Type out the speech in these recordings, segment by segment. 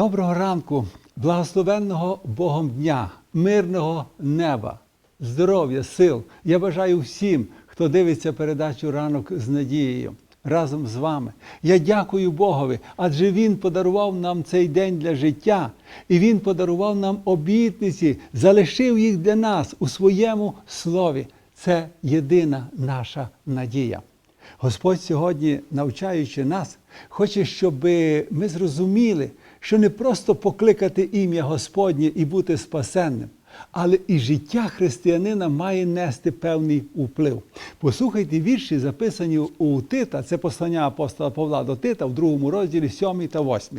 Доброго ранку, благословенного Богом дня, мирного неба, здоров'я, сил. Я бажаю всім, хто дивиться передачу ранок з надією. Разом з вами. Я дякую Богові, адже Він подарував нам цей день для життя, і Він подарував нам обітниці, залишив їх для нас у своєму слові. Це єдина наша надія. Господь сьогодні, навчаючи нас, хоче, щоб ми зрозуміли, що не просто покликати ім'я Господнє і бути спасенним, але і життя християнина має нести певний вплив. Послухайте вірші, записані у Тита, це послання апостола Павла до Тита в другому розділі 7 та 8.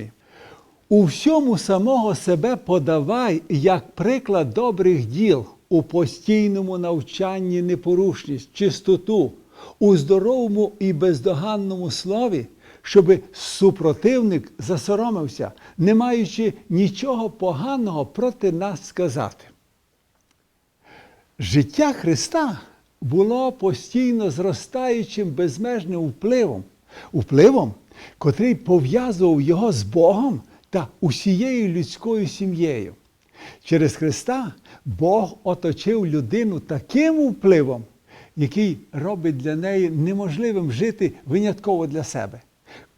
У всьому самого себе подавай як приклад добрих діл у постійному навчанні непорушність, чистоту, у здоровому і бездоганному слові, щоб супротивник засоромився, не маючи нічого поганого проти нас сказати. Життя Христа було постійно зростаючим безмежним впливом, впливом, котрий пов'язував його з Богом та усією людською сім'єю. Через Христа Бог оточив людину таким впливом, який робить для неї неможливим жити винятково для себе.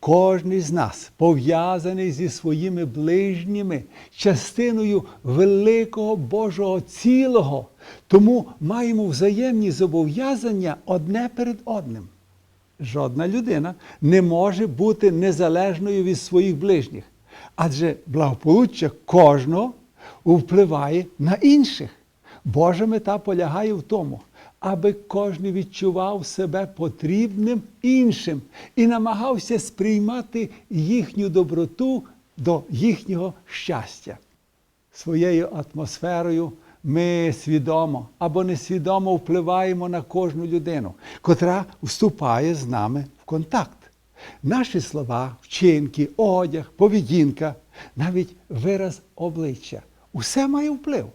Кожний з нас пов'язаний зі своїми ближніми частиною великого Божого цілого, тому маємо взаємні зобов'язання одне перед одним. Жодна людина не може бути незалежною від своїх ближніх, адже благополуччя кожного впливає на інших. Божа мета полягає в тому, аби кожен відчував себе потрібним іншим і намагався сприймати їхню доброту до їхнього щастя. Своєю атмосферою ми свідомо або несвідомо впливаємо на кожну людину, котра вступає з нами в контакт. Наші слова, вчинки, одяг, поведінка, навіть вираз обличчя усе має вплив.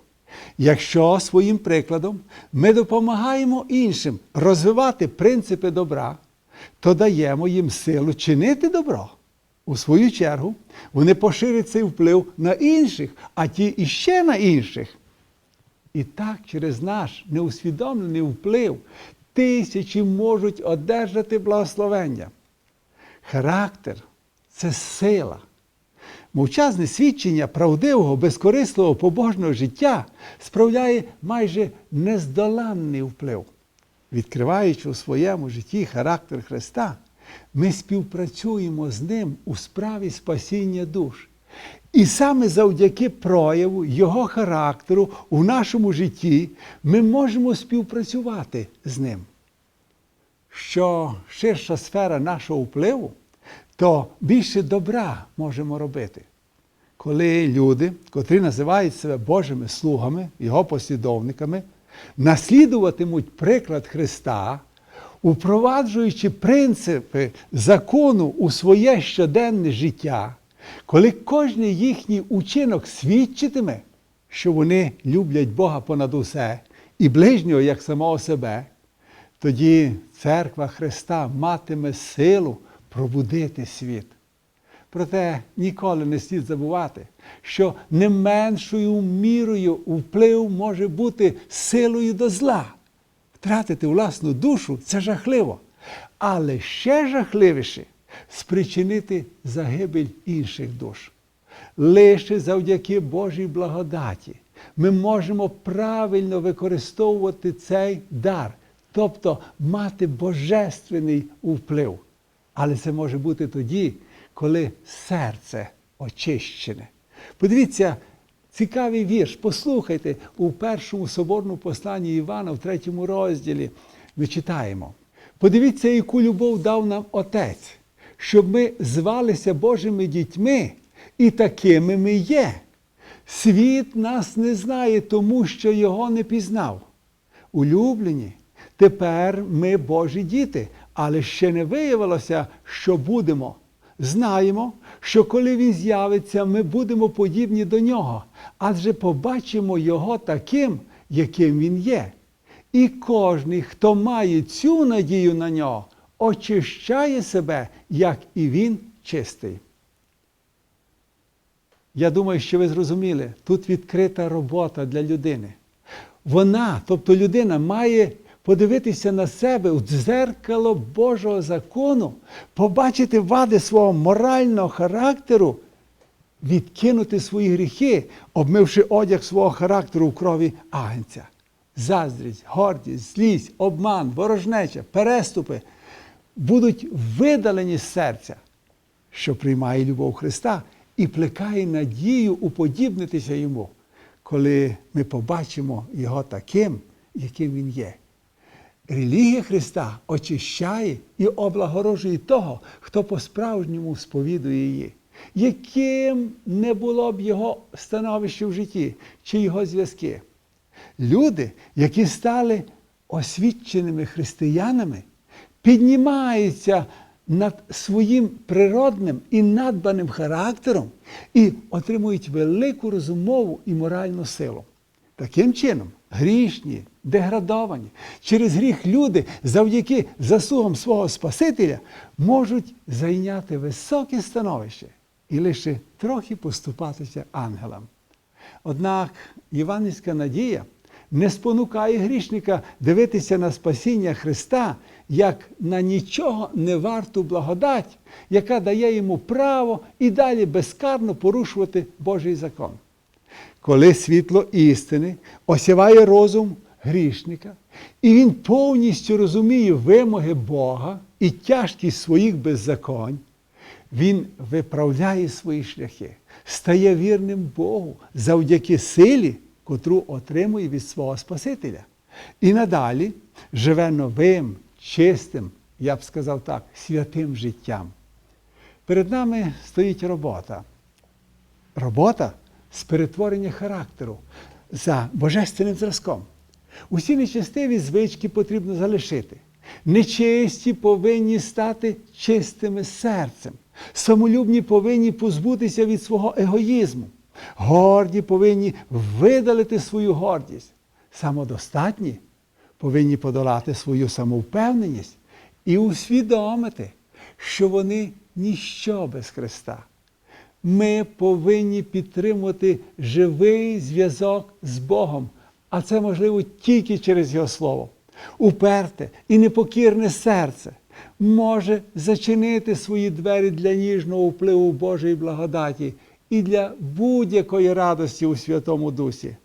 Якщо своїм прикладом ми допомагаємо іншим розвивати принципи добра, то даємо їм силу чинити добро. У свою чергу, вони поширять цей вплив на інших, а ті іще на інших. І так через наш неусвідомлений вплив тисячі можуть одержати благословення. Характер це сила. Мовчазне свідчення правдивого, безкорисливого, побожного життя справляє майже нездоланний вплив. Відкриваючи у своєму житті характер Христа, ми співпрацюємо з Ним у справі спасіння душ. І саме завдяки прояву Його характеру у нашому житті ми можемо співпрацювати з Ним. Що ширша сфера нашого впливу, то більше добра можемо робити. Коли люди, котрі називають себе Божими слугами, Його послідовниками, наслідуватимуть приклад Христа, упроваджуючи принципи закону у своє щоденне життя, коли кожен їхній учинок свідчитиме, що вони люблять Бога понад усе і ближнього як самого себе, тоді церква Христа матиме силу пробудити світ. Проте ніколи не слід забувати, що не меншою мірою вплив може бути силою до зла. Втратити власну душу це жахливо. Але ще жахливіше спричинити загибель інших душ. Лише завдяки Божій благодаті ми можемо правильно використовувати цей дар, тобто мати божественний вплив. Але це може бути тоді, коли серце очищене. Подивіться, цікавий вірш. Послухайте у першому соборному посланні Івана, в третьому розділі, ми читаємо. Подивіться, яку любов дав нам Отець, щоб ми звалися Божими дітьми, і такими ми є. Світ нас не знає, тому що його не пізнав. Улюблені, тепер ми Божі діти, але ще не виявилося, що будемо. Знаємо, що коли він з'явиться, ми будемо подібні до нього, адже побачимо його таким, яким він є. І кожний, хто має цю надію на нього, очищає себе, як і він чистий. я думаю, що ви зрозуміли, тут відкрита робота для людини. Вона, тобто людина, має подивитися на себе у дзеркало Божого закону, побачити вади свого морального характеру, відкинути свої гріхи, обмивши одяг свого характеру в крові агнця. Заздрість, гордість, злість, обман, ворожнеча, переступи будуть видалені з серця, що приймає любов Христа і плекає надію уподібнитися йому, коли ми побачимо його таким, яким він є. Релігія Христа очищає і облагорожує того, хто по-справжньому сповідує її. Яким не було б його становище в житті чи його зв'язки. Люди, які стали освіченими християнами, піднімаються над своїм природним і надбаним характером і отримують велику розумову і моральну силу. Таким чином, грішні, деградовані, через гріх люди завдяки заслугам свого Спасителя можуть зайняти високе становище і лише трохи поступатися ангелам. Однак євангельська надія не спонукає грішника дивитися на спасіння Христа як на нічого не варту благодать, яка дає йому право і далі безкарно порушувати Божий закон. Коли світло істини осяває розум грішника, і він повністю розуміє вимоги Бога і тяжкість своїх беззаконь, він виправляє свої шляхи, стає вірним Богу завдяки силі, котру отримує від свого Спасителя. І надалі живе новим, чистим, я б сказав так, святим життям. Перед нами стоїть робота. Робота з перетворення характеру за божественним зразком. Усі нечестиві звички потрібно залишити. Нечисті повинні стати чистими серцем. Самолюбні повинні позбутися від свого егоїзму. Горді повинні видалити свою гордість. Самодостатні повинні подолати свою самовпевненість і усвідомити, що вони ніщо без Христа. Ми повинні підтримувати живий зв'язок з Богом, а це можливо тільки через Його Слово. Уперте і непокірне серце може зачинити свої двері для ніжного впливу Божої благодаті і для будь-якої радості у Святому Дусі.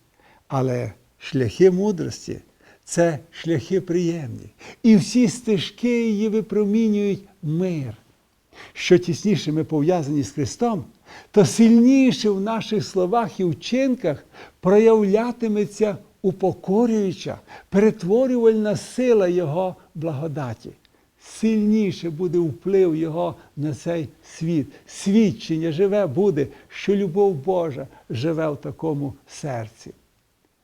Але шляхи мудрості це шляхи приємні, і всі стежки її випромінюють мир. Що тісніше ми пов'язані з Христом, то сильніше в наших словах і вчинках проявлятиметься упокорююча, перетворювальна сила Його благодаті. Сильніше буде вплив Його на цей світ. Свідчення живе буде, що любов Божа живе в такому серці.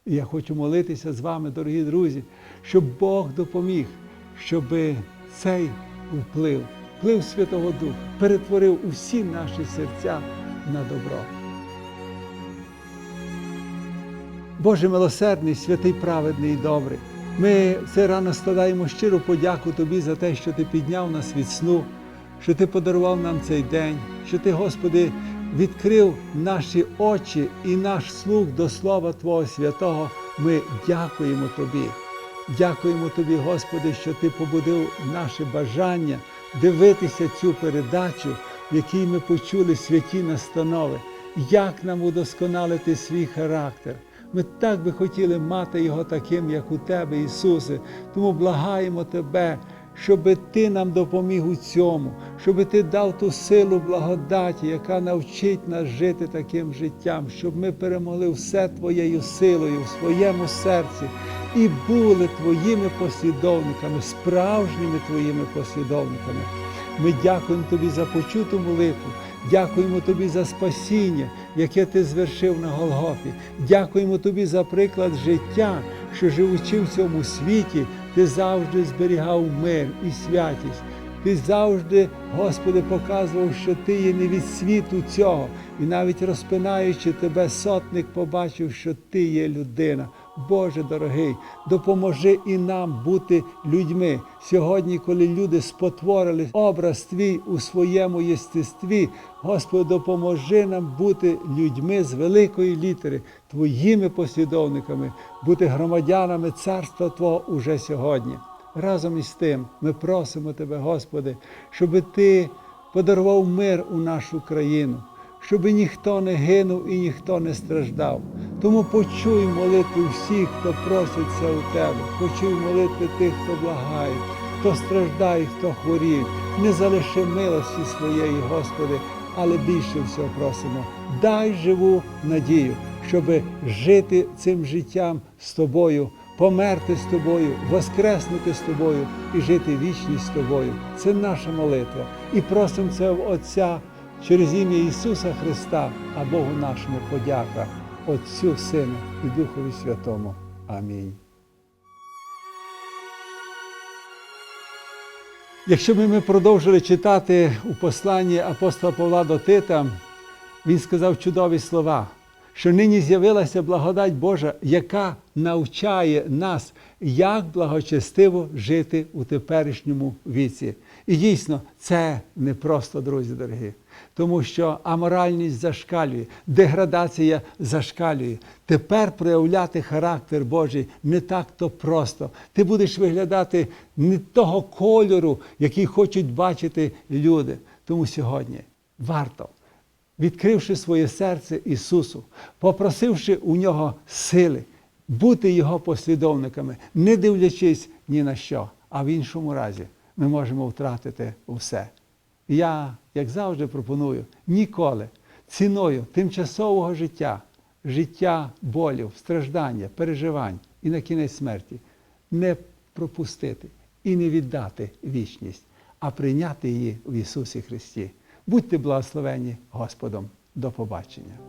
І я хочу молитися з вами, дорогі друзі, щоб Бог допоміг, щоб цей вплив, вплив Святого Духа перетворив усі наші серця на добро. Боже милосердний, святий, праведний і добрий. Ми це рано складаємо щиру подяку Тобі за те, що Ти підняв нас від сну, що Ти подарував нам цей день, що Ти, Господи, відкрив наші очі і наш слух до Слова Твого Святого. Ми дякуємо Тобі. Дякуємо Тобі, Господи, що Ти побудив наше бажання дивитися цю передачу, в якій ми почули святі настанови, як нам удосконалити свій характер. Ми так би хотіли мати його таким, як у Тебе, Ісусе. Тому благаємо Тебе, щоб Ти нам допоміг у цьому, щоб Ти дав ту силу благодаті, яка навчить нас жити таким життям, щоб ми перемогли все Твоєю силою в своєму серці і були Твоїми послідовниками, справжніми Твоїми послідовниками. Ми дякуємо Тобі за почуту молитву. Дякуємо Тобі за спасіння, яке Ти звершив на Голгофі. Дякуємо Тобі за приклад життя, що живучи в цьому світі, Ти завжди зберігав мир і святість. Ти завжди, Господи, показував, що Ти є не від світу цього. І навіть розпинаючи тебе, сотник побачив, що Ти є людина. Боже дорогий, допоможи і нам бути людьми. Сьогодні, коли люди спотворили образ Твій у своєму єстестві, Господи, допоможи нам бути людьми з великої літери, Твоїми послідовниками, бути громадянами Царства Твого уже сьогодні. Разом із тим ми просимо Тебе, Господи, щоб Ти подарував мир у нашу країну, щоб ніхто не гинув і ніхто не страждав. Тому почуй молитви всіх, хто проситься у Тебе, почуй молитви тих, хто благає, хто страждає, хто хворіє. Не залиши милості своєї, Господи, але більше всього просимо. Дай живу надію, щоб жити цим життям з тобою померти з тобою, воскреснути з тобою і жити вічність з тобою. Це наша молитва. І просимо це в Отця через ім'я Ісуса Христа, а Богу нашому подяка, Отцю, Сину і Духові Святому. Амінь. Якщо б ми продовжили читати у посланні апостола Павла до Тита, він сказав чудові слова, що нині з'явилася благодать Божа, яка навчає нас, як благочестиво жити у теперішньому віці. І дійсно, це не просто, друзі дорогі, тому що аморальність зашкалює, деградація зашкалює. Тепер проявляти характер Божий не так то просто. Ти будеш виглядати не того кольору, який хочуть бачити люди. Тому сьогодні варто відкривши своє серце Ісусу, попросивши у нього сили, бути Його послідовниками, не дивлячись ні на що, а в іншому разі ми можемо втратити все. Я, як завжди, пропоную ніколи ціною тимчасового життя, життя болів, страждання, переживань і на кінець смерті не пропустити і не віддати вічність, а прийняти її в Ісусі Христі. Будьте благословені Господом. До побачення.